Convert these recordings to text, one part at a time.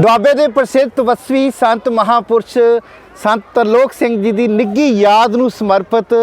ਦੁਆਬੇ ਦੇ ਪ੍ਰਸਿੱਧ ਤਪਸਵੀ ਸੰਤ ਮਹਾਪੁਰਸ਼ ਸੰਤ ਤਰਲੋਕ ਸਿੰਘ ਜੀ ਦੀ ਨਿੱਗੀ ਯਾਦ ਨੂੰ ਸਮਰਪਿਤ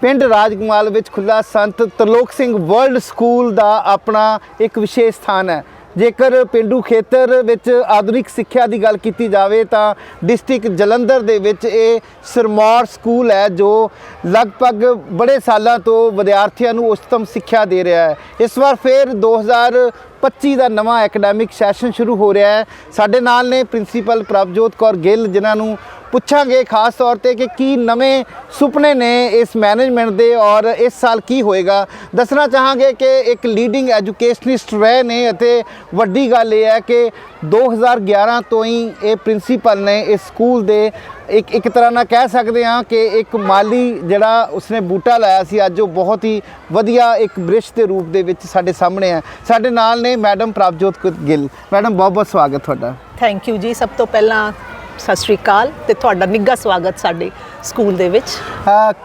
ਪਿੰਡ ਰਾਜਕਮਾਲ ਵਿੱਚ ਖੁੱਲਾ ਸੰਤ ਤਰਲੋਕ ਸਿੰਘ ਵਰਲਡ ਸਕੂਲ ਦਾ ਆਪਣਾ ਇੱਕ ਵਿਸ਼ੇਸ਼ ਸਥਾਨ ਹੈ। ਜੇਕਰ ਪਿੰਡੂ ਖੇਤਰ ਵਿੱਚ ਆਧੁਨਿਕ ਸਿੱਖਿਆ ਦੀ ਗੱਲ ਕੀਤੀ ਜਾਵੇ ਤਾਂ ਡਿਸਟ੍ਰਿਕਟ ਜਲੰਧਰ ਦੇ ਵਿੱਚ ਇਹ ਸਰਮੌਰ ਸਕੂਲ ਹੈ ਜੋ ਲਗਭਗ ਬੜੇ ਸਾਲਾਂ ਤੋਂ ਵਿਦਿਆਰਥੀਆਂ ਨੂੰ ਉਚਤਮ ਸਿੱਖਿਆ ਦੇ ਰਿਹਾ ਹੈ। ਇਸ ਵਾਰ ਫਿਰ 2025 ਦਾ ਨਵਾਂ ਐਕੈਡੈਮਿਕ ਸੈਸ਼ਨ ਸ਼ੁਰੂ ਹੋ ਰਿਹਾ ਹੈ। ਸਾਡੇ ਨਾਲ ਨੇ ਪ੍ਰਿੰਸੀਪਲ ਪ੍ਰਭਜੋਤ ਕੌਰ ਗਿੱਲ, ਜਿਨ੍ਹਾਂ ਨੂੰ ਪੁੱਛਾਂਗੇ ਖਾਸ ਤੌਰ ਤੇ ਕਿ ਕੀ ਨਵੇਂ ਸੁਪਨੇ ਨੇ ਇਸ ਮੈਨੇਜਮੈਂਟ ਦੇ ਔਰ ਇਸ ਸਾਲ ਕੀ ਹੋਏਗਾ। ਦੱਸਣਾ ਚਾਹਾਂਗੇ ਕਿ ਇੱਕ ਲੀਡਿੰਗ ਐਜੂਕੇਸ਼ਨਿਸਟ ਰਹੇ ਨੇ ਅਤੇ ਵੱਡੀ ਗੱਲ ਇਹ ਹੈ ਕਿ 2011 ਤੋਂ ਹੀ ਇਹ ਪ੍ਰਿੰਸੀਪਲ ਨੇ ਇਸ ਸਕੂਲ ਦੇ ਇੱਕ ਇੱਕ ਤਰ੍ਹਾਂ ਨਾਲ ਕਹਿ ਸਕਦੇ ਹਾਂ ਕਿ ਇੱਕ ਮਾਲੀ ਜਿਹੜਾ ਉਸਨੇ ਬੂਟਾ ਲਾਇਆ ਸੀ, ਅੱਜ ਉਹ ਬਹੁਤ ਹੀ ਵਧੀਆ ਇੱਕ ਬ੍ਰਿਸ਼ ਦੇ ਰੂਪ ਦੇ ਵਿੱਚ ਸਾਡੇ ਸਾਹਮਣੇ ਹੈ। ਸਾਡੇ ਨਾਲ ਨੇ ਮੈਡਮ ਪ੍ਰਭਜੋਤ ਗਿੱਲ। ਮੈਡਮ ਬਹੁਤ ਬਹੁਤ ਸਵਾਗਤ ਤੁਹਾਡਾ। ਥੈਂਕ ਯੂ ਜੀ। ਸਭ ਤੋਂ ਪਹਿਲਾਂ ਸਤਿ ਸ਼੍ਰੀ ਅਕਾਲ ਤੇ ਤੁਹਾਡਾ ਨਿੱਘਾ ਸਵਾਗਤ ਸਾਡੇ ਸਕੂਲ ਦੇ ਵਿੱਚ?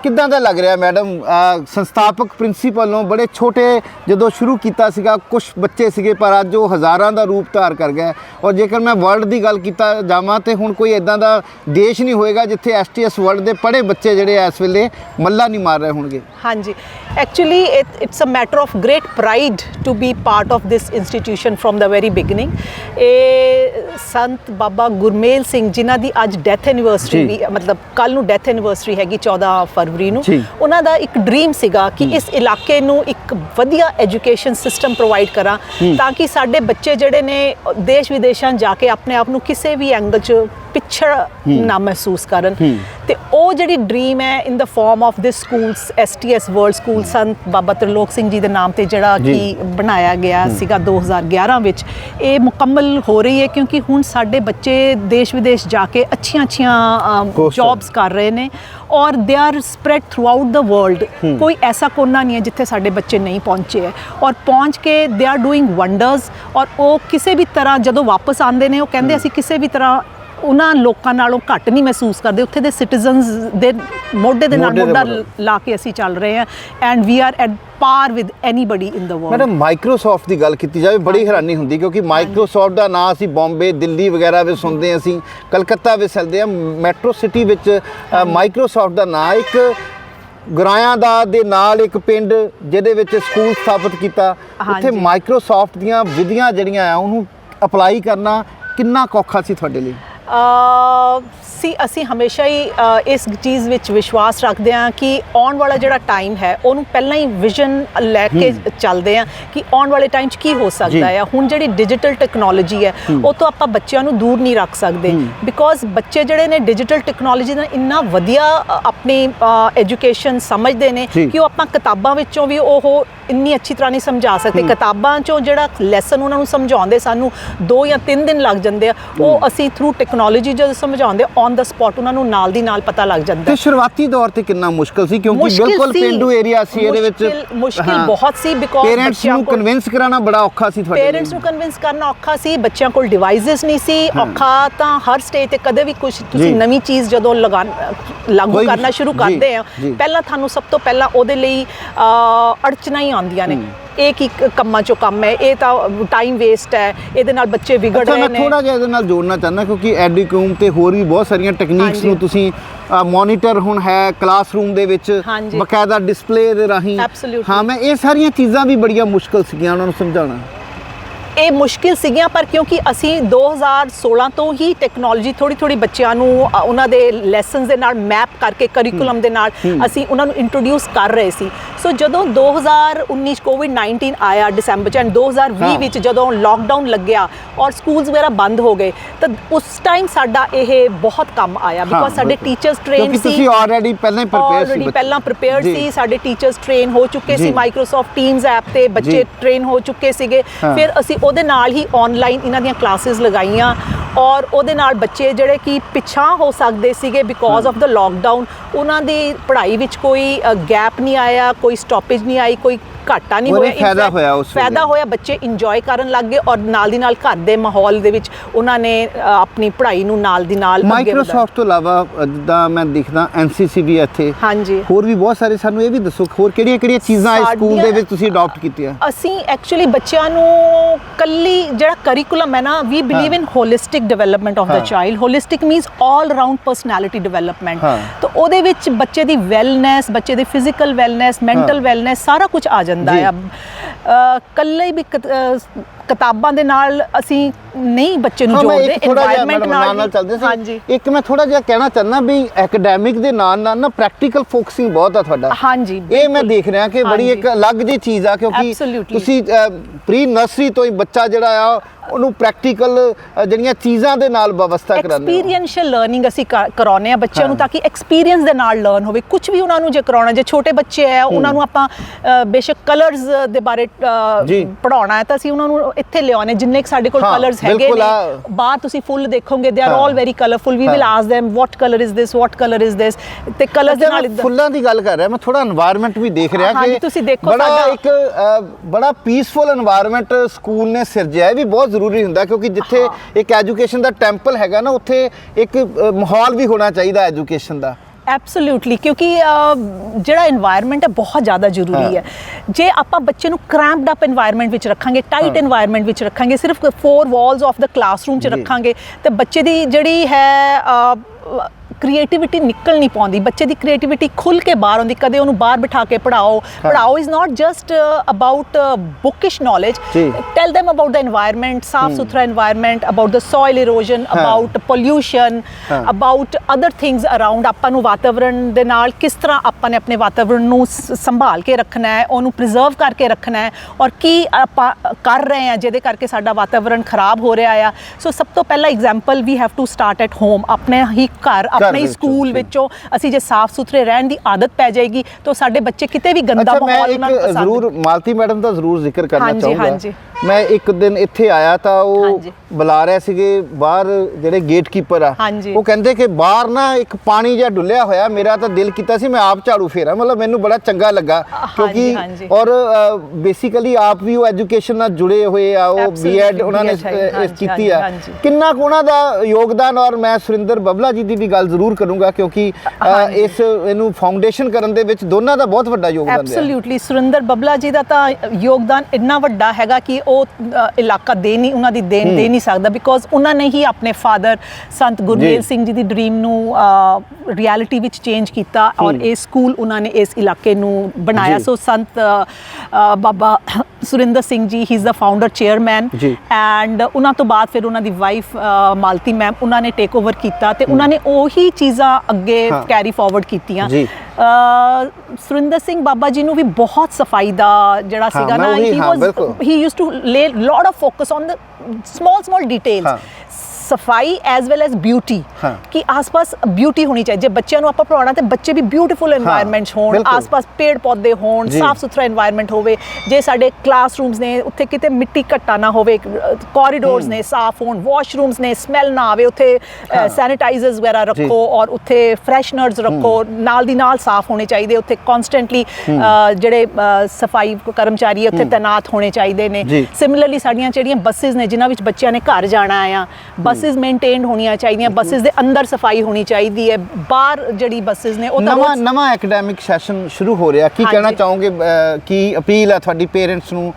ਕਿੱਦਾਂ ਦਾ ਲੱਗ ਰਿਹਾ ਮੈਡਮ? ਸੰਸਥਾਪਕ ਪ੍ਰਿੰਸੀਪਲ ਨੂੰ ਬੜੇ ਛੋਟੇ ਜਦੋਂ ਸ਼ੁਰੂ ਕੀਤਾ ਸੀਗਾ ਕੁਝ ਬੱਚੇ ਸੀਗੇ ਪਰ ਅੱਜ ਉਹ ਹਜ਼ਾਰਾਂ ਦਾ ਰੂਪ ਧਾਰ ਕਰ ਗਏ। ਔਰ ਜੇਕਰ ਮੈਂ ਵਰਲਡ ਦੀ ਗੱਲ ਕੀਤਾ ਜਾਵਾਂ ਤੇ ਹੁਣ ਕੋਈ ਇਦਾਂ ਦਾ ਦੇਸ਼ ਨਹੀਂ ਹੋਏਗਾ ਜਿੱਥੇ ਐਸਟੀਐਸ ਵਰਲਡ ਦੇ ਪੜ੍ਹੇ ਬੱਚੇ ਜਿਹੜੇ ਇਸ ਵੇਲੇ ਮੱਲਾ ਨਹੀਂ ਮਾਰ ਰਹੇ ਹੋਣਗੇ। ਹਾਂਜੀ। Actually it's a matter of great pride to be part of this institution from the very beginning ਇਹ ਸੰਤ ਬਾਬਾ ਗੁਰਮੇਲ ਸਿੰਘ ਜਿਨ੍ਹਾਂ ਦੀ ਅੱਜ ਡੈਥ ਐਨੀਵਰਸਰੀ। ਵੀ ਮਤਲਬ ਕੱਲ ਨੂੰ ਡੈਥ ਐਨੀਵਰਸਰੀ ਹੈਗੀ 14 ਫਰਵਰੀ ਨੂੰ। ਉਹਨਾਂ ਦਾ ਇੱਕ ਡ੍ਰੀਮ ਸੀਗਾ ਕਿ ਇਸ ਇਲਾਕੇ ਨੂੰ ਇੱਕ ਵਧੀਆ ਐਜੂਕੇਸ਼ਨ ਸਿਸਟਮ ਪ੍ਰੋਵਾਈਡ ਕਰਾਂ ਤਾਂ ਕਿ ਸਾਡੇ ਬੱਚੇ ਜਿਹੜੇ ਨੇ ਦੇਸ਼ ਵਿਦੇਸ਼ਾਂ ਜਾ ਕੇ ਆਪਣੇ ਆਪ ਨੂੰ ਕਿਸੇ ਵੀ ਐਂਗਲ 'ਚ ਪਿਛੜ ਨਾ ਮਹਿਸੂਸ ਕਰਨ। ਤੇ ਉਹ ਜਿਹੜੀ ਡ੍ਰੀਮ ਹੈ in the form of this schools STS world school Sant Baba Tarlok Singh ji ਦੇ ਨਾਮ ਤੇ ਜਿਹੜਾ। ਕਿ ਬਣਾਇਆ ਗਿਆ ਸੀਗਾ 2011 ਵਿੱਚ ਇਹ ਮੁਕੰਮਲ ਹੋ ਰਹੀ ਹੈ ਕਿਉਂਕਿ ਹੁਣ ਸਾਡੇ ਬੱਚੇ ਦੇਸ਼ ਵਿਦੇਸ਼ ਜਾ ਕੇ ਅੱਛੀਆਂ ਅੱਛੀਆਂ ਜੌਬਸ ਕਰ ਰਹੇ ਨੇ ਔਰ they are spread throughout the world ਕੋਈ ਐਸਾ ਕੋਨਾ ਨਹੀਂ ਹੈ ਜਿੱਥੇ ਸਾਡੇ ਬੱਚੇ ਨਹੀਂ ਪਹੁੰਚੇ ਹੈ। ਔਰ ਪਹੁੰਚ ਕੇ ਦੇ ਆਰ ਡੂਇੰਗ ਵੰਡਰਸ ਔਰ ਉਹ ਕਿਸੇ ਵੀ ਤਰ੍ਹਾਂ ਜਦੋਂ ਵਾਪਸ ਆਉਂਦੇ ਨੇ ਉਹ ਕਹਿੰਦੇ ਅਸੀਂ ਕਿਸੇ ਵੀ ਤਰ੍ਹਾਂ ਉਹਨਾਂ ਲੋਕਾਂ ਨਾਲੋਂ ਘੱਟ ਨਹੀਂ ਮਹਿਸੂਸ ਕਰਦੇ। ਉੱਥੇ ਦੇ ਸਿਟੀਜ਼ਨਸ ਦੇ ਮੋਢੇ ਦੇ ਨਾਲ ਮੋਢੇ। ਲਾ ਕੇ ਅਸੀਂ ਚੱਲ ਰਹੇ ਹਾਂ। And we are at par with anybody in the world madam Microsoft ਦੀ ਗੱਲ ਕੀਤੀ ਜਾਵੇ ਬੜੀ ਹੈਰਾਨੀ ਹੁੰਦੀ ਕਿਉਂਕਿ ਮਾਈਕਰੋਸਾਫਟ ਦਾ ਨਾਂ ਅਸੀਂ ਬੰਬੇ ਦਿੱਲੀ ਵਗੈਰਾ ਵਿੱਚ ਸੁਣਦੇ ਹਾਂ ਅਸੀਂ ਕਲਕੱਤਾ ਵਿੱਚ ਸੁਣਦੇ ਹਾਂ ਮੈਟਰੋ ਸਿਟੀ ਵਿੱਚ ਮਾਈਕਰੋਸਾਫਟ ਦਾ ਨਾਂ ਇੱਕ ਗੁਰਾਇਆਂ ਦਾ ਦੇ ਨਾਲ ਇੱਕ ਪਿੰਡ ਜਿਹਦੇ ਵਿੱਚ ਸਕੂਲ ਸਥਾਪਿਤ ਕੀਤਾ। ਉੱਥੇ। ਮਾਈਕਰੋਸਾਫਟ ਦੀਆਂ ਵਿਧੀਆਂ ਜਿਹੜੀਆਂ ਆ ਉਹਨੂੰ ਅਪਲਾਈ ਕਰਨਾ ਕਿੰਨਾ ਕੁ ਔਖਾ ਸੀ ਤੁਹਾਡੇ ਲਈ? ਸੀ ਅਸੀਂ ਹਮੇਸ਼ਾ ਹੀ ਇਸ ਚੀਜ਼ ਵਿੱਚ ਵਿਸ਼ਵਾਸ ਰੱਖਦੇ ਹਾਂ ਕਿ ਆਉਣ ਵਾਲਾ ਜਿਹੜਾ ਟਾਈਮ ਹੈ ਉਹਨੂੰ ਪਹਿਲਾਂ ਹੀ ਵਿਜ਼ਨ ਲੈ ਕੇ ਚੱਲਦੇ ਹਾਂ ਕਿ ਆਉਣ ਵਾਲੇ ਟਾਈਮ 'ਚ ਕੀ ਹੋ। ਸਕਦਾ ਹੈ। ਹੁਣ ਜਿਹੜੀ ਡਿਜੀਟਲ ਟੈਕਨੋਲੋਜੀ ਹੈ ਉਹ ਤੋਂ ਆਪਾਂ ਬੱਚਿਆਂ ਨੂੰ ਦੂਰ ਨਹੀਂ ਰੱਖ ਸਕਦੇ ਬਿਕੋਜ਼ ਬੱਚੇ ਜਿਹੜੇ ਨੇ ਡਿਜੀਟਲ ਟੈਕਨੋਲੋਜੀ ਦਾ ਇੰਨਾ ਵਧੀਆ ਆਪਣੀ ਐਜੂਕੇਸ਼ਨ ਸਮਝਦੇ ਨੇ। ਕਿ ਉਹ ਆਪਾਂ ਕਿਤਾਬਾਂ ਵਿੱਚੋਂ ਵੀ ਉਹ ਇੰਨੀ ਅੱਛੀ ਤਰ੍ਹਾਂ ਨਹੀਂ ਸਮਝਾ ਸਕਦੇ। ਕਿਤਾਬਾਂ 'ਚੋਂ ਜਿਹੜਾ ਲੈਸਨ ਉਹਨਾਂ ਨੂੰ ਸਮਝਾਉਂਦੇ ਸਾਨੂੰ 2 ਜਾਂ 3 ਦਿਨ ਲੱਗ ਜਾਂਦੇ ਆ ਉਹ ਅਸੀਂ ਥਰੂ ਟੈਕਨੋਲੋਜੀ ਜਦੋਂ ਸਮਝਾਉਂਦੇ ਔਨ ਦਾ ਸਪੌਟ ਉਹਨਾਂ ਨੂੰ ਨਾਲ ਦੀ ਨਾਲ ਪਤਾ ਲੱਗ ਜਾਂਦਾ। ਤੇ ਸ਼ੁਰੂਆਤੀ ਦੌਰ ਤੇ ਕਿੰਨਾ ਮੁਸ਼ਕਲ ਸੀ? ਕਿਉਂਕਿ ਬਿਲਕੁਲ। ਪਿੰਡੂ ਏਰੀਆ ਸੀ ਇਹਦੇ ਵਿੱਚ। ਮੁਸ਼ਕਿਲ- ਬਹੁਤ ਸੀ because ਪੇਰੈਂਟਸ ਨੂੰ ਕਨਵਿੰਸ ਕਰਾਉਣਾ ਬੜਾ ਔਖਾ ਸੀ ਤੁਹਾਡੇ ਪੇਰੈਂਟਸ ਨੂੰ ਕਨਵਿੰਸ ਕਰਨਾ ਔਖਾ ਸੀ ਬੱਚਿਆਂ ਕੋਲ ਡਿਵਾਈਸਸ ਨਹੀਂ ਸੀ। ਔਖਾ ਤਾਂ ਹਰ ਸਟੇਜ ਤੇ ਕਦੇ ਵੀ ਕੁਝ। ਤੁਸੀਂ ਨਵੀਂ ਚੀਜ਼ ਜਦੋਂ ਲਗਾ ਲਾਗੂ ਕਰਨਾ ਸ਼ੁਰੂ ਕਰਦੇ ਆ। ਪਹਿਲਾਂ ਤੁਹਾਨੂੰ ਸਭ ਤੋਂ ਪਹਿਲਾਂ ਉਹਦੇ ਲਈ ਅ, ਅੜਚਣਾਂ ਹੀ ਆਉਂਦੀਆਂ ਨੇ। ਇਹ ਕੀ ਕ- ਕੰਮਾਂ ਚੋਂ ਕੰਮ ਹੈ ਇਹ ਤਾਂ ਟਾਈਮ ਵੇਸਟ ਹੈ ਇਹਦੇ ਨਾਲ ਬੱਚੇ ਵਿਗੜ ਅੱਛਾ ਰਹੇ ਮੈਂ ਨੇ ਥੋੜਾ ਜਿਹਾ ਇਹਦੇ ਨਾਲ ਜੋੜਨਾ ਚਾਹੁੰਦਾ ਕਿਉਂਕਿ ਐਡੀਕੂਮ ਤੇ ਹੋਰ ਵੀ ਬਹੁਤ ਸਾਰੀਆਂ ਟੈਕਨੀਕਸ ਹਾਂਜੀ। ਨੂੰ ਤੁਸੀਂ ਮੋਨੀਟਰ ਹੁਣ ਹੈ ਕਲਾਸਰੂਮ ਦੇ ਵਿੱਚ ਹਾਂਜੀ। ਬਕਾਇਦਾ ਡਿਸਪਲੇ ਦੇ ਰਾਹੀਂ Absolutely. ਹਾਂ ਮੈਂ ਇਹ ਸਾਰੀਆਂ ਚੀਜ਼ਾਂ ਵੀ ਬੜੀਆਂ ਮੁਸ਼ਕਲ ਸੀਗੀਆਂ ਉਹਨਾਂ ਨੂੰ ਸਮਝਾਉਣਾ ਇਹ ਮੁਸ਼ਕਿਲ ਸੀਗੀਆਂ ਪਰ ਕਿਉਂਕਿ ਅਸੀਂ 2016 ਤੋਂ ਹੀ ਟੈਕਨੋਲੋਜੀ ਥੋੜੀ ਥੋੜੀ ਬੱਚਿਆਂ ਨੂੰ ਉਹਨਾਂ ਦੇ ਲੈਸਨਸ ਦੇ ਨਾਲ ਮੈਪ ਕਰਕੇ ਕਰਿਕੂਲਮ ਦੇ ਨਾਲ ਅਸੀਂ ਉਹਨਾਂ ਨੂੰ ਇੰਟਰੋਡਿਊਸ ਕਰ ਰਹੇ ਸੀ ਸੋ ਜਦੋਂ 2019 ਕੋਵਿਡ 19 ਆਇਆ ਦਸੰਬਰ ਚ ਐਂਡ 2020 ਹਾਂ। ਵਿੱਚ ਜਦੋਂ ਲੋਕਡਾਊਨ ਲੱਗਿਆ ਔਰ ਸਕੂਲਸ ਵਗੈਰਾ ਬੰਦ ਹੋ ਗਏ ਤਾਂ ਉਸ ਟਾਈਮ ਸਾਡਾ ਇਹ ਬਹੁਤ ਕੰਮ ਆਇਆ ਬਿਕੋਜ਼ ਸਾਡੇ। ਟੀਚਰਸ ਟ੍ਰੇਨ ਕਿਉਂਕਿ ਸੀ ਤੁਸੀਂ ਆਲਰੇਡੀ ਪਹਿਲਾਂ ਹੀ ਪ੍ਰਪੇਅਰ ਸੀ ਆਲਰੇਡੀ। ਪਹਿਲਾਂ ਪ੍ਰਿਪੇਅਰਡ ਜੀ। ਸੀ ਸਾਡੇ ਟੀਚਰਸ ਟ੍ਰੇਨ ਹੋ ਚੁੱਕੇ। ਸੀ ਮਾਈਕਰੋਸਾਫਟ ਟੀਮਸ ਐਪ ਤੇ ਬੱਚੇ। ਟ੍ਰੇਨ ਹੋ ਚੁੱਕੇ ਸੀਗੇ। ਫਿਰ ਅਸੀਂ ਉਹਦੇ ਨਾਲ ਹੀ ਆਨਲਾਈਨ ਇਹਨਾਂ ਦੀਆਂ ਕਲਾਸਿਸ ਲਗਾਈਆਂ ਔਰ ਉਹਦੇ ਨਾਲ ਬੱਚੇ ਜਿਹੜੇ ਕਿ ਪਿਛਾਂ ਹੋ ਸਕਦੇ ਸੀਗੇ ਬਿਕੋਜ਼ ਆਫ ਦਾ ਲੋਕਡਾਊਨ ਉਹਨਾਂ ਦੀ ਪੜ੍ਹਾਈ ਵਿੱਚ ਕੋਈ ਗੈਪ ਨਹੀਂ ਆਇਆ, ਕੋਈ ਸਟਾਪੇਜ ਨਹੀਂ ਆਈ, ਕੋਈ ਘਾਟਾ ਨਹੀਂ ਹੋਇਆ ਫਾਇਦਾ ਹੋਇਆ ਉਸ। ਫਾਇਦਾ ਹੋਇਆ ਬੱਚੇ ਇੰਜੋਏ ਕਰਨ ਲੱਗ ਗਏ ਔਰ ਨਾਲ ਦੀ ਨਾਲ ਘਰ ਦੇ ਮਾਹੌਲ ਦੇ ਵਿੱਚ ਉਹਨਾਂ ਨੇ ਆਪਣੀ ਪੜ੍ਹਾਈ ਨੂੰ ਨਾਲ ਦੀ ਨਾਲ। ਮਾਈਕਰੋਸਾਫਟ ਤੋਂ ਇਲਾਵਾ ਜਿੱਦਾਂ ਮੈਂ ਦੇਖਦਾ ਐਨਸੀਸੀ ਵੀ ਇੱਥੇ ਹਾਂਜੀ ਹੋਰ ਵੀ ਬਹੁਤ ਸਾਰੇ ਸਾਨੂੰ ਇਹ ਵੀ ਦੱਸੋ ਹੋਰ ਕਿਹੜੀਆਂ ਕਿਹੜੀਆਂ ਚੀਜ਼ਾਂ ਇਸ ਸਕੂਲ ਦੇ ਵਿੱਚ ਤੁਸੀਂ ਅਡਾਪਟ ਕੀਤੀਆਂ ਅਸੀਂ ਐਕਚੁਅਲੀ ਬੱਚਿਆਂ ਨੂੰ ਕੱਲੀ ਜਿਹੜਾ ਕਰਿਕੂਲਮ ਹੈ ਨਾ we believe in holistic development of the. Child holistic means 올 around personality development. ਤਾਂ ਉਹਦੇ ਵਿੱਚ ਬੱਚੇ ਦੀ ਵੈਲਨੈਸ ਬੱਚੇ ਦੀ ਫਿਜ਼ੀਕਲ ਵੈਲਨੈਸ ਮੈਂਟਲ। ਵੈਲਨੈਸ ਸਾਰਾ ਕੁਝ ਆ ਜਾਂਦਾ। ਆ ਕੱਲੇ ਵੀ ਕਿਤਾਬਾਂ ਦੇ ਨਾਲ ਅਸੀਂ ਨਹੀਂ ਬੱਚੇ ਨੂੰ ਜੋੜਦੇ ਮੈਡਮ ਨਾਲ ਚੱਲਦੇ ਹਾਂਜੀ ਸੀ ਇੱਕ ਮੈਂ ਥੋੜਾ ਜਿਹਾ ਕਹਿਣਾ ਚਾਹੁੰਦਾ ਵੀ ਐਕੈਡੈਮਿਕ ਦੇ ਨਾਲ ਨਾਲ ਨਾ ਪ੍ਰੈਕਟੀਕਲ ਫੋਕਸਿੰਗ ਬਹੁਤ ਆ ਤੁਹਾਡਾ ਹਾਂਜੀ ਇਹ ਮੈਂ ਦੇਖ ਰਿਹਾ ਕਿ ਬੜੀ ਹਾਂਜੀ। ਇੱਕ ਅਲੱਗ ਜੀ ਚੀਜ਼ ਆ ਕਿਉਂਕਿ. ਤੁਸੀਂ ਪ੍ਰੀ ਨਰਸਰੀ ਤੋਂ ਹੀ ਬੱਚਾ ਜਿਹੜਾ ਆ ਉਹਨੂੰ ਪ੍ਰੈਕਟੀਕਲ ਜਿਹੜੀਆਂ ਚੀਜ਼ਾਂ ਦੇ ਨਾਲ ਵਿਵਸਥਾ ਕਰਾਉਂਦੇ ਐਕਸਪੀਰੀਐਂਸ਼ੀਅਲ ਲਰਨਿੰਗ ਅਸੀਂ ਕਰਾਉਨੇ ਆ ਬੱਚਿਆਂ ਨੂੰ। ਤਾਂ ਕਿ ਐਕਸਪੀਰੀਅੰਸ ਦੇ ਨਾਲ ਲਰਨ ਹੋਵੇ ਕੁਝ ਵੀ ਉਹਨਾਂ ਨੂੰ ਜੇ ਕਰਾਉਣਾ ਜੇ ਛੋਟੇ ਬੱਚੇ ਆ ਉਹਨਾਂ ਨੂੰ ਆਪਾਂ ਬੇਸ਼ੱਕ ਕਲਰਸ ਦੇ ਬਾਰੇ। ਪੜਾਉਣਾ ਹੈ ਤਾਂ ਅਸੀਂ ਉਹਨਾਂ ਨੂੰ ਇੱਥੇ ਲਿਆਉਣੇ ਜਿੰਨੇ ਸਾਡੇ ਕੋਲ ਕਲਰਸ ਹੈਗੇ ਨੇ ਆ- ਤੁਸੀਂ ਫੁੱਲ ਦੇਖੋਗੇ they are all very colourful we will ਹਾਂ। Ask them what color is this? What color is ਤੇ ਕਲਰਸ ਦੇ ਨਾਲ ਫੁੱਲਾਂ ਦੀ ਗੱਲ ਕਰ ਰਿਹਾ ਮੈਂ ਥੋੜਾ এনवायरमेंट ਵੀ ਦੇਖ ਰਿਹਾ ਹਾਂਜੀ, ਤੁਸੀਂ ਦੇਖੋ ਬੜਾ ਇੱਕ ਬੜਾ ਪੀਸਫੁਲ এনवायरमेंट ਸਕੂਲ ਨੇ ਸਿਰਜਿਆ ਇਹ ਵੀ ਬਹੁਤ ਜ਼ਰੂਰੀ ਹੁੰਦਾ ਕਿਉਂਕਿ ਜਿੱਥੇ ਇੱਕ ਐਜੂਕੇਸ਼ਨ ਦਾ ਟੈਂਪਲ ਹੈਗਾ ਨਾ ਉੱਥੇ ਇੱਕ ਮਾਹੌਲ ਵੀ ਹੋਣਾ ਚਾਹੀਦਾ ਐਜੂਕੇਸ਼ਨ ਦਾ। ਐਬਸੋਲੂਟਲੀ ਕਿਉਂਕਿ ਜਿਹੜਾ এনवायरमेंट ਹੈ ਬਹੁਤ ਜ਼ਿਆਦਾ ਜ਼ਰੂਰੀ ਹੈ। ਜੇ ਆਪਾਂ ਬੱਚੇ ਨੂੰ ਕ੍ਰੈਂਪਡ ਅਪ এনवायरमेंट ਵਿੱਚ ਰੱਖਾਂਗੇ ਟਾਈਟ এনवायरमेंट ਵਿੱਚ ਰੱਖਾਂਗੇ ਸਿਰਫ four walls of the classroom ਚ ਰੱਖਾਂਗੇ ਤੇ ਬੱਚੇ ਦੀ ਜਿਹੜੀ ਹੈ ਕ੍ਰੀਏਟੀਵਿਟੀ ਨਿਕਲ ਨਹੀਂ ਪਾਉਂਦੀ। ਬੱਚੇ ਦੀ ਕ੍ਰੀਏਟੀਵਿਟੀ ਖੁੱਲ ਕੇ ਬਾਹਰ ਆਉਂਦੀ ਕਦੇ ਉਹਨੂੰ ਬਾਹਰ ਬਿਠਾ ਕੇ ਪੜਾਓ ਪੜਾਓ is not just about bookish knowledge tell them about the environment ਸਾਫ਼ ਸੁਥਰਾ environment about the soil erosion ਹਾਂ। about pollution about other things around ਆਪਾਂ ਨੂੰ ਵਾਤਾਵਰਣ ਦੇ ਨਾਲ ਕਿਸ ਤਰ੍ਹਾਂ ਆਪਾਂ ਨੇ ਆਪਣੇ ਵਾਤਾਵਰਣ ਨੂੰ ਸੰਭਾਲ ਕੇ ਰੱਖਣਾ ਹੈ ਉਹਨੂੰ ਪ੍ਰੀਜ਼ਰਵ ਕਰਕੇ ਰੱਖਣਾ ਹੈ ਔਰ ਕੀ ਆਪਾਂ ਕਰ ਰਹੇ ਹਾਂ ਜਿਹਦੇ ਕਰਕੇ ਸਾਡਾ ਵਾਤਾਵਰਣ ਖਰਾਬ ਹੋ ਰਿਹਾ ਆ। ਸੋ ਸਭ ਤੋਂ ਪਹਿਲਾ example we have to start at home ਆਪਣੇ ਹੀ ਘਰ ਆਪਣੇ ਹੀ ਸਕੂਲ। ਵਿੱਚੋਂ ਅਸੀਂ ਜੇ ਸਾਫ਼ ਸੁਥਰੇ ਰਹਿਣ ਦੀ ਆਦਤ ਪੈ ਜਾਏਗੀ ਤਾਂ ਸਾਡੇ ਬੱਚੇ ਕਿਤੇ ਵੀ ਗੰਦਾ ਮਾਹੌਲ ਨੂੰ ਪਸੰਦ ਜ਼ਰੂਰ ਮਾਲਤੀ ਮੈਡਮ ਦਾ ਜ਼ਰੂਰ ਜ਼ਿਕਰ ਕਰਨਾ ਚਾਹੂੰਗਾ। ਮੈਂ ਇੱਕ ਦਿਨ ਇੱਥੇ ਆਇਆ ਤਾਂ ਉਹ। ਬੁਲਾ ਰਹੇ ਸੀਗੇ ਬਾਹਰ ਜਿਹੜੇ ਗੇਟਕੀਪਰ ਆ। ਉਹ ਕਹਿੰਦੇ ਕਿ ਬਾਹਰ ਨਾ ਇੱਕ ਪਾਣੀ ਜਿਹਾ ਡੁੱਲਿਆ ਹੋਇਆ ਮੇਰਾ ਤਾਂ ਦਿਲ ਕੀਤਾ ਸੀ ਮੈਂ ਆਪ ਝਾੜੂ ਫੇਰਾਂ ਮਤਲਬ ਮੈਨੂੰ ਬੜਾ ਚੰਗਾ ਲੱਗਾ ਕਿਉਂਕਿ। ਔਰ ਬੇਸਿਕਲੀ ਆਪ ਵੀ ਉਹ ਐਜੂਕੇਸ਼ਨ ਨਾਲ ਜੁੜੇ ਹੋਏ ਆ ਉਹ ਬੀਐਡ ਉਹਨਾਂ ਨੇ ਕੀਤੀ ਆ। ਕਿੰਨਾ ਕੁ ਉਹਨਾਂ ਦਾ ਯੋਗਦਾਨ ਔਰ ਮੈਂ ਸੁਰਿੰਦਰ ਬਬਲਾ ਜੀ ਦੀ ਵੀ ਗੱਲ ਜ਼ਰੂਰ ਕਰੂੰਗਾ ਕਿਉਂਕਿ। ਇਸ ਇਹਨੂੰ ਫਾਊਂਡੇਸ਼ਨ ਕਰਨ ਦੇ ਵਿੱਚ ਦੋਨਾਂ ਦਾ ਬਹੁਤ ਵੱਡਾ ਯੋਗਦਾਨ ਰਿਹਾ ਐਬਸੋਲੂਟਲੀ ਸੁਰਿੰਦਰ ਬੱਬਲਾ ਜੀ ਦਾ ਤਾਂ ਯੋਗਦਾਨ ਇੰਨਾ ਵੱਡਾ ਹੈਗਾ ਕਿ ਉਹ ਇਲਾਕਾ ਦੇ ਨਹੀਂ ਉਹਨਾਂ ਦੀ ਦੇਣ ਦੇ ਨਹੀਂ ਸਕਦਾ ਬਿਕੋਜ਼ ਉਹਨਾਂ ਨੇ ਹੀ ਆਪਣੇ ਫਾਦਰ ਸੰਤ ਗੁਰਮੇਲ। ਸਿੰਘ ਜੀ ਦੀ ਡ੍ਰੀਮ ਨੂੰ ਰਿਐਲਿਟੀ ਵਿੱਚ ਚੇਂਜ ਕੀਤਾ ਔਰ ਇਹ ਸਕੂਲ ਉਹਨਾਂ ਨੇ ਇਸ ਇਲਾਕੇ ਨੂੰ ਬਣਾਇਆ। ਸੋ ਸੰਤ Baba Surinder Singh ji he is the founder chairman. And ਉਹਨਾਂ ਤੋਂ ਬਾਅਦ ਫਿਰ ਉਹਨਾਂ ਦੀ ਵਾਈਫ ਮਾਲਤੀ ਮੈਮ ਉਹਨਾਂ ਨੇ ਟੇਕ ਓਵਰ ਕੀਤਾ ਤੇ ਉਹਨਾਂ ਨੇ ਉਹੀ ਚੀਜ਼ਾਂ ਅੱਗੇ। ਕੈਰੀ ਫਾਰਵਰਡ ਕੀਤੀਆਂ ਸੁਰਿੰਦਰ ਸਿੰਘ ਬਾਬਾ ਜੀ ਨੂੰ ਵੀ ਬਹੁਤ ਸਫ਼ਾਈ ਦਾ ਜਿਹੜਾ ਸੀਗਾ ਨਾ ਹੀ ਵਾਸ। ਹੀ used to lay lot of focus on the small small. Details ਸਫ਼ਾਈ ਐਸ ਵੈਲ ਐਸ ਬਿਊਟੀ ਕਿ ਆਸ-ਪਾਸ ਬਿਊਟੀ ਹੋਣੀ ਚਾਹੀਦੀ ਜੇ ਬੱਚਿਆਂ ਨੂੰ ਆਪਾਂ ਪੜਾਉਣਾ ਤੇ ਬੱਚੇ ਵੀ ਬਿਊਟੀਫੁਲ এনवायरमेंट ਹੋਣ ਆਸ-ਪਾਸ ਪੇੜ ਪੌਦੇ ਹੋਣ ਸਾਫ਼ ਸੁਥਰਾ এনवायरमेंट ਹੋਵੇ ਜੇ ਸਾਡੇ ਕਲਾਸਰੂਮਸ ਨੇ ਉੱਥੇ ਕਿਤੇ ਮਿੱਟੀ ਘੱਟਾ ਨਾ ਹੋਵੇ ਕੋਰੀਡੋਰਸ ਨੇ ਸਾਫ਼ ਹੋਣ ਵਾਸ਼ਰੂਮਸ ਨੇ ਸਮੈਲ ਨਾ ਆਵੇ ਉੱਥੇ ਹਾਂ। ਸੈਨੀਟਾਈਜ਼ਰਸ ਵਗੈਰਾ ਰੱਖੋ ਔਰ ਉੱਥੇ ਫਰੈਸ਼ਨਰਸ ਰੱਖੋ ਨਾਲ ਦੀ ਨਾਲ ਸਾਫ਼ ਹੋਣੇ ਚਾਹੀਦੇ ਉੱਥੇ ਕਨਸਟੈਂਟਲੀ ਜਿਹੜੇ ਸਫ਼ਾਈ ਕਰਮਚਾਰੀ ਆ, ਉੱਥੇ ਤਾਇਨਾਤ ਹੋਣੇ ਚਾਹੀਦੇ ਨੇ। ਸਿਮਿਲਰਲੀ ਸਾਡੀਆਂ ਜਿਹੜੀਆਂ ਬੱਸਿਸ ਨੇ ਜਿਨ੍ਹਾਂ ਵਿੱਚ ਬੱਚਿਆਂ ਨੇ ਘਰ ਜਾਣਾ ਆ ਬੱਸ ਬੱਸਿਸ ਮੇਨਟੇਨਡ ਹੋਣੀਆਂ ਚਾਹੀਦੀਆਂ ਬੱਸਿਸ ਦੇ ਅੰਦਰ ਸਫ਼ਾਈ ਹੋਣੀ ਚਾਹੀਦੀ ਹੈ ਬਾਹਰ ਜਿਹੜੀ ਬੱਸਿਸ ਨੇ ਉਹ ਤਾਂ ਨਵਾਂ ਨਵਾਂ ਐਕੈਡੈਮਿਕ ਸੈਸ਼ਨ ਸ਼ੁਰੂ ਹੋ ਰਿਹਾ ਕੀ। ਕਹਿਣਾ ਚਾਹੋਗੇ ਕੀ ਅਪੀਲ ਹੈ ਤੁਹਾਡੀ ਪੇਰੈਂਟਸ ਨੂੰ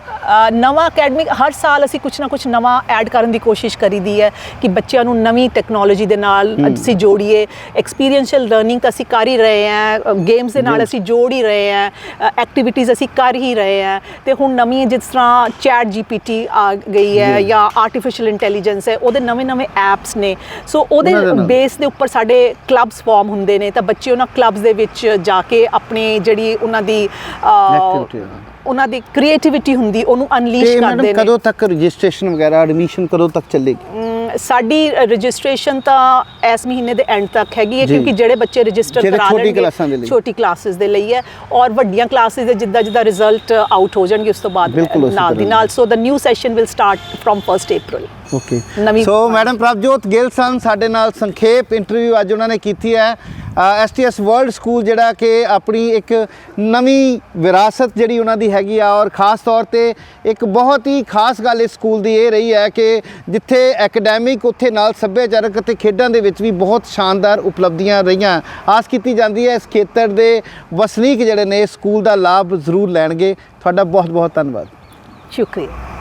ਨਵਾਂ ਅਕੈਡਮਿਕ ਹਰ ਸਾਲ ਅਸੀਂ ਕੁਝ ਨਾ ਕੁਝ ਨਵਾਂ ਐਡ ਕਰਨ ਦੀ ਕੋਸ਼ਿਸ਼ ਕਰੀਦੀ ਹੈ ਕਿ ਬੱਚਿਆਂ ਨੂੰ ਨਵੀਂ ਟੈਕਨੋਲੋਜੀ ਦੇ ਨਾਲ ਅਸੀਂ ਜੋੜੀਏ ਐਕਸਪੀਰੀਐਂਸ਼ੀਅਲ ਲਰਨਿੰਗ ਤਾਂ ਅਸੀਂ ਕਰ ਹੀ ਰਹੇ ਹਾਂ ਗੇਮਸ ਦੇ ਨਾਲ। ਅਸੀਂ ਜੋੜ ਹੀ ਰਹੇ ਹਾਂ ਐਕਟੀਵਿਟੀਜ਼ ਅਸੀਂ ਕਰ ਹੀ ਰਹੇ ਹਾਂ ਤੇ ਹੁਣ ਨਵੀਂ ਜਿਸ ਤਰ੍ਹਾਂ ਚੈਟ ਜੀਪੀਟੀ ਆ ਗਈ ਹੈ ਜੀ। ਆਰਟੀਫੀਸ਼ੀਅਲ ਇੰਟੈਲੀਜੈਂਸ ਹੈ ਉਹਦੇ ਨਵੇਂ ਨਵੇਂ ਐਪਸ ਨੇ ਸੋ ਉਹਦੇ। ਬੇਸ ਦੇ ਉੱਪਰ ਸਾਡੇ ਕਲੱਬਸ ਫਾਰਮ ਹੁੰਦੇ ਨੇ ਤਾਂ ਬੱਚੇ ਉਹਨਾਂ ਕਲੱਬਸ ਦੇ ਵਿੱਚ ਜਾ ਕੇ ਆਪਣੀ ਜਿਹੜੀ ਉਹਨਾਂ ਦੀ। ਉਹਨਾਂ ਦੀ ਕ੍ਰੀਏਟੀਵਿਟੀ ਹੁੰਦੀ ਉਹਨੂੰ ਅਨਲੀਸ਼ ਕਰਦੇ ਨੇ ਕਦੋਂ ਤੱਕ ਰਜਿਸਟ੍ਰੇਸ਼ਨ ਵਗੈਰਾ ਐਡਮਿਸ਼ਨ ਕਦੋਂ ਤੱਕ ਚੱਲੇਗੀ ਸਾਡੀ ਰਜਿਸਟ੍ਰੇਸ਼ਨ ਤਾਂ ਇਸ ਮਹੀਨੇ ਦੇ ਐਂਡ ਤੱਕ ਹੈਗੀ ਹੈ। ਕਿਉਂਕਿ ਜਿਹੜੇ ਬੱਚੇ ਰਜਿਸਟਰ ਕਰਾ ਛੋਟੀ ਲੈਣਗੇ ਕਲਾਸਾਂ ਦੇ ਲਈ। ਛੋਟੀ ਕਲਾਸਿਸ ਦੇ ਲਈ ਹੈ ਔਰ ਵੱਡੀਆਂ ਕਲਾਸਿਸ ਦੇ ਜਿੱਦਾਂ ਜਿੱਦਾਂ ਰਿਜ਼ਲਟ ਆਊਟ ਹੋ ਜਾਣਗੇ ਉਸ ਤੋਂ ਬਾਅਦ ਨਾਲ ਦੀ। ਨਾਲ so the new session will start from 1st April okay ਨਵੀਂ- ਸੋ ਮੈਡਮ ਪ੍ਰਭਜੋਤ ਗਿੱਲ ਸਨ ਸਾਡੇ ਨਾਲ ਸੰਖੇਪ ਇੰਟਰਵਿਊ ਅੱਜ ਉਹਨਾਂ ਨੇ ਕੀਤੀ ਹੈ। ਐਸਟੀਐਸ ਵਰਲਡ ਸਕੂਲ ਜਿਹੜਾ ਕਿ ਆਪਣੀ ਇੱਕ ਨਵੀਂ ਵਿਰਾਸਤ ਜਿਹੜੀ ਉਹਨਾਂ ਦੀ ਹੈਗੀ ਆ ਔਰ ਖਾਸ ਤੌਰ ਤੇ ਇੱਕ ਬਹੁਤ ਹੀ ਖਾਸ ਗੱਲ ਇਸ ਸਕੂਲ ਦੀ ਇਹ ਰਹੀ ਹੈ ਕਿ ਜਿੱਥੇ ਐਕੈਡੈਮਿਕ ਉੱਥੇ ਨਾਲ ਸੱਭਿਆਚਾਰਕ ਅਤੇ ਖੇਡਾਂ ਦੇ ਵਿੱਚ ਵੀ ਬਹੁਤ ਸ਼ਾਨਦਾਰ ਉਪਲਬਧੀਆਂ ਰਹੀਆਂ। ਆਸ ਕੀਤੀ ਜਾਂਦੀ ਹੈ ਇਸ ਖੇਤਰ ਦੇ ਵਸਨੀਕ ਜਿਹੜੇ ਨੇ ਸਕੂਲ ਦਾ ਲਾਭ ਜ਼ਰੂਰ ਲੈਣਗੇ। ਤੁਹਾਡਾ ਬਹੁਤ ਬਹੁਤ ਧੰਨਵਾਦ। ਸ਼ੁਕਰੀਆ।